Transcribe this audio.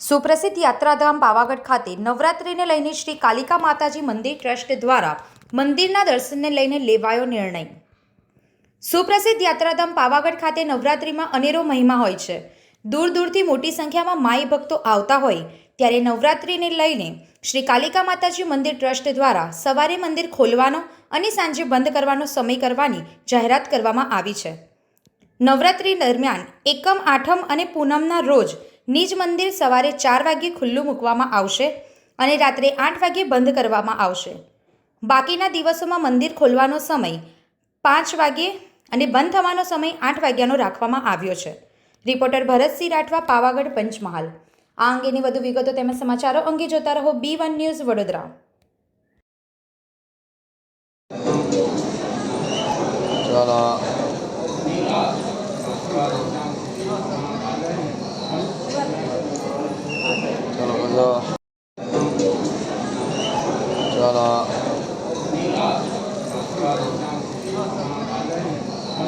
સુપ્રસિદ્ધ યાત્રાધામ પાવાગઢ ખાતે નવરાત્રિને લઈને શ્રી કાલિકા માતાજી મંદિર ટ્રસ્ટ દ્વારા મંદિરના દર્શનને લઈને લેવાયો નિર્ણય. સુપ્રસિદ્ધ યાત્રાધામ પાવાગઢ ખાતે નવરાત્રિમાં અનેરો મહિમા હોય છે. દૂર દૂરથી મોટી સંખ્યામાં માઈ ભક્તો આવતા હોય ત્યારે નવરાત્રિને લઈને શ્રી કાલિકા માતાજી મંદિર ટ્રસ્ટ દ્વારા સવારે મંદિર ખોલવાનો અને સાંજે બંધ કરવાનો સમય કરવાની જાહેરાત કરવામાં આવી છે. નવરાત્રિ દરમિયાન એકમ, આઠમ અને પૂનમના રોજ નિજ મંદિર સવારે ચાર વાગ્યે ખુલ્લું મૂકવામાં આવશે અને રાત્રે આઠ વાગ્યે બંધ કરવામાં આવશે. બાકીના દિવસોમાં મંદિર ખોલવાનો સમય પાંચ વાગ્યે અને બંધ થવાનો સમય આઠ વાગ્યાનો રાખવામાં આવ્યો છે. રિપોર્ટર ભરતસિંહ રાઠવા, પાવાગઢ પંચમહાલ. આ અંગેની વધુ વિગતો તેમજ સમાચારો અંગે જોતા રહો બી વન ન્યૂઝ વડોદરા. ચાલો. ચાલો બધો ચાલો